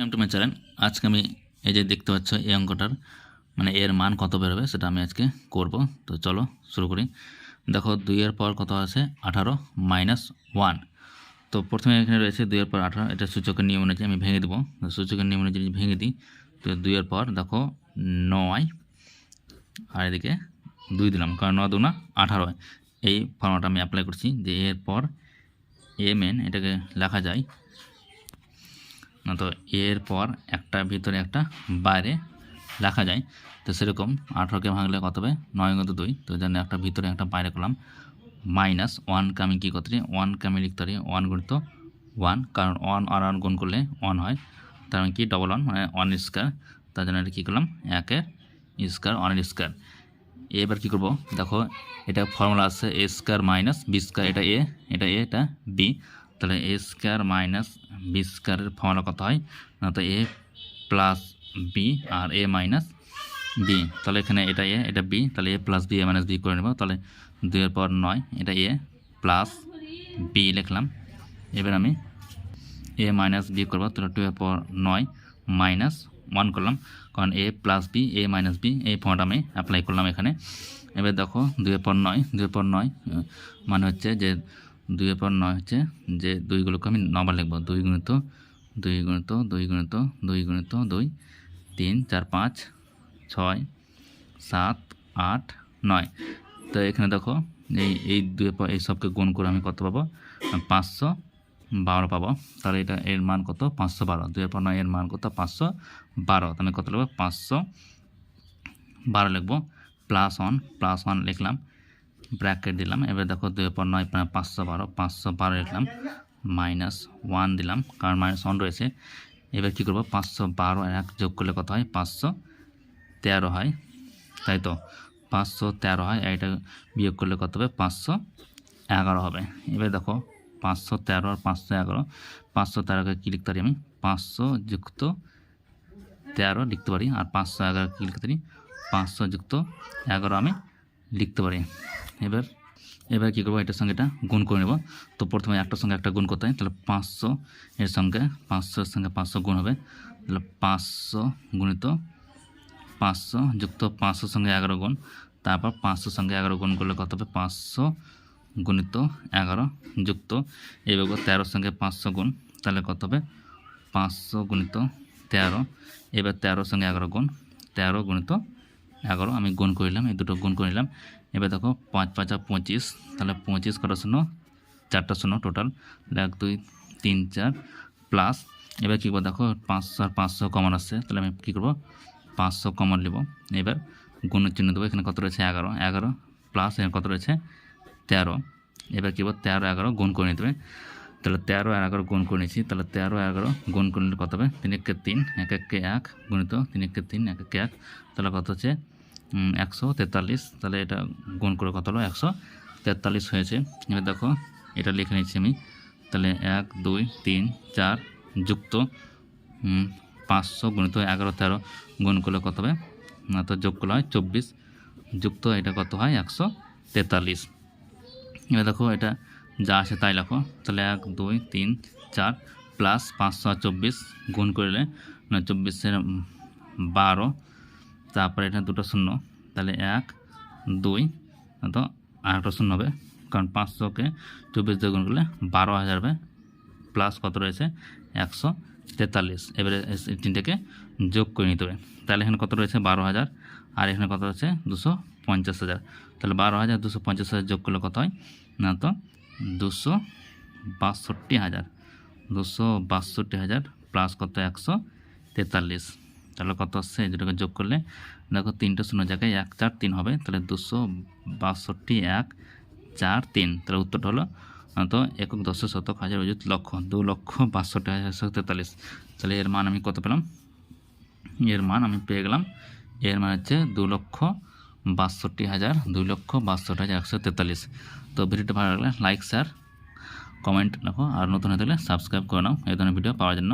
Welcome to my channel আজকে আমি এই যে দেখতে পাচ্ছ এই অঙ্কটার মানে এর মান কত বেরোবে সেটা আমি আজকে করব। তো চলো শুরু করি। দেখো, দুইয়ের পর কত আছে? আঠারো মাইনাস ওয়ান তো প্রথমে এখানে রয়েছে দুইয়ের পর আঠারো। এটা সূচকের নিয়ম অনুযায়ী আমি ভেঙে দেবো। সূচকের নিয়ম অনুযায়ী ভেঙে দিই, তো দুইয়ের পর দেখো, নয়। আর এদিকে দুই দিলাম, কারণ ন দুনা আঠারো। এই ফর্মাটা আমি অ্যাপ্লাই করছি যে এর পর এম এন এটাকে লেখা যায় তো এর পর একটা, ভিতরে একটা, বাইরে লেখা যায়। তো সেরকম আঠারোকে ভাঙলে কত হবে? নয় কত দুই। তো জন্য একটা ভিতরে একটা, বাইরে করলাম। মাইনাস ওয়ানকে আমি কী করতে পারি ওয়ানকে আমি লিখতে পারি ওয়ান গুণিত ওয়ান, কারণ ওয়ান আর ওয়ান গুণ করলে ওয়ান হয়। তার মানে কি? ডবল ওয়ান মানে ওয়ান স্কোয়ার তার জন্য এটা কী করলাম? একের স্কোয়ার ওয়ানের স্কোয়ার এবার কী করব? দেখো, এটা ফর্মুলা আছে A square minus B square এটা এ এটা এ এটা বি তাহলে এ স্কোয়ার মাইনাস বি স্কোয়ারের ফর্মুলা কত হয়? না, তো এ প্লাস বি আর এ মাইনাস বি তাহলে এখানে এটা এ এটা বি তাহলে A plus B A minus B করে নেব। তাহলে দুইয়ের পর নয়, এটা এ প্লাস বি লিখলাম। এবার আমি এ মাইনাস বি করব, তাহলে টু এর পর নয় মাইনাস ওয়ান করলাম। কারণ A plus B A minus B এই ফর্মটা আমি অ্যাপ্লাই করলাম এখানে। এবার দেখো দুইয়ের পর নয় দুইয়ের পর নয় মানে হচ্ছে যে দুইয়ের পর নয় হচ্ছে যে দুইগুলোকে আমি নবার লিখব। দুই গুণিত দুই গুণিত দুই গুণিত দুই গুণিত, দুই, তিন, চার, পাঁচ, ছয়, সাত, আট, নয়। তো এখানে দেখো এই এই দুই এই সবকে গুণ করে আমি কত পাবো? পাঁচশো বারো পাবো। তাহলে এটা এর মান কত? পাঁচশো বারো। দুইয়ের পর নয়, এর মান কত? পাঁচশো বারো। তাহলে কত লিখব? পাঁচশো বারো লিখব। প্লাস ওয়ান প্লাস ওয়ান লিখলাম। ব্র্যাকেট দিলাম। এবার দেখো দুইয়ের পর নয় পাঁচশো বারো পাঁচশো বারো লিখলাম মাইনাস ওয়ান দিলাম, কারণ মাইনাস ওয়ান রয়েছে। এবার কী করব? পাঁচশো বারো এক যোগ করলে কত হয়? পাঁচশো তেরো হয়। তাই তো? পাঁচশো তেরো হয় এটা বিয়োগ করলে কত হবে? পাঁচশো এগারো হবে। এবার দেখো, পাঁচশো তেরো আর পাঁচশো এগারো, পাঁচশো তেরোকে কী লিখতে পারি আমি? পাঁচশো যুক্ত তেরো লিখতে পারি, আর পাঁচশো এগারো কী লিখতে পারি? পাঁচশো যুক্ত এগারো আমি লিখতে পারি। এবার এবার কী করব? এটার সঙ্গে এটা গুণ করে নেব। তো প্রথমে একটার সঙ্গে একটা গুণ করতে হয়, তাহলে পাঁচশো এর সঙ্গে পাঁচশোর সঙ্গে পাঁচশো গুণ হবে। তাহলে পাঁচশো গুণিত পাঁচশো যুক্ত পাঁচশোর সঙ্গে এগারো গুণ, তারপর পাঁচশোর সঙ্গে এগারো গুণ করলে কত হবে? পাঁচশো গুণিত এগারো যুক্ত এবার তেরোর সঙ্গে পাঁচশো গুণ, তাহলে কত হবে? পাঁচশো গুণিত তেরো। এবার তেরোর সঙ্গে এগারো গুণ, তেরো গুণিত এগারো, আমি গুণ করিলাম এই দুটো গুণ করে নিলাম। এবার দেখো, পাঁচ, পাঁচা পঁচিশ, তাহলে পঁচিশ কটা শূন্য? চারটা শূন্য টোটাল এক, দুই, তিন, চার প্লাস এবার কী করব দেখো, পাঁচশো আর পাঁচশো কমন আসছে, তাহলে আমি কী করব? পাঁচশো কমন নেব। এবার গুণের চিহ্ন দেবো, এখানে কত রয়েছে? এগারো। এগারো প্লাস এখানে কত রয়েছে? তেরো। এবার কী বল তেরো, এগারো গুণ করে নিতে হবে। তাহলে তেরো এগারো গুণ করে নিয়েছি, তাহলে তেরো এগারো গুণ করে নিলে কত হবে? তিন একে তিন, এক একে এক গুণিত তিন একে তিন, এক একে এক, তাহলে কত হচ্ছে? একশো তেতাল্লিশ, তাহলে এটা গুণ করে কত হলো? একশো তেতাল্লিশ হয়েছে। এবার দেখো, এটা লিখে নিচ্ছি আমি। তাহলে এক, দুই, তিন, চার যুক্ত পাঁচশো গুণিত এগারো, তেরো গুণ করলে কত হবে? না তো যোগ করলে হয় চব্বিশ, যুক্ত এটা কত হয়? একশো তেতাল্লিশ। এবার দেখো, এটা যা আসে তাই লেখো। তাহলে এক, দুই, তিন, চার প্লাস পাঁচশো চব্বিশ গুণ করলে না চব্বিশের বারো। তারপরে এটা দুটো শূন্য। তাহলে এক, দুই তো আর একটা শূন্য হবে। কারণ পাঁচশোকে চব্বিশ দিয়ে গুণ করলে বারো হাজার হবে প্লাস কত রয়েছে? একশো তেতাল্লিশ। এবারে তিনটেকে যোগ করে নিতে হবে। তাহলে এখানে কত রয়েছে? বারো হাজার। আর এখানে কত রয়েছে দুশো পঞ্চাশ হাজার। তাহলে বারো হাজার, দুশো পঞ্চাশ হাজার যোগ করলে কত হয়? না, তো দুশো বাষট্টি হাজার। দুশো বাষট্টি হাজার প্লাস কত? একশো তেতাল্লিশ। তাহলে কত আসছে দুটোকে যোগ করলে দেখো তিনটে শূন্য জায়গায় এক চার তিন হবে। তাহলে দুশো বাষট্টি এক চার তিন। তাহলে উত্তরটা হলো তো একক দশ শতক হাজার অযুত লক্ষ। দু লক্ষ বাষট্টি হাজার একশো তেতাল্লিশ। তাহলে এর মান আমি কত পেলাম? এর মান আমি পেয়ে গেলাম। এর মান হচ্ছে দু লক্ষ বাষট্টি হাজার, দুই লক্ষ বাষট্টি হাজার একশো তেতাল্লিশ। তো ভিডিওটা ভালো লাগলে লাইক শেয়ার কমেন্ট রাখো আর নতুন হয়ে থাকলে সাবস্ক্রাইব করে নাও। এই ধরনের ভিডিও পাওয়ার জন্য।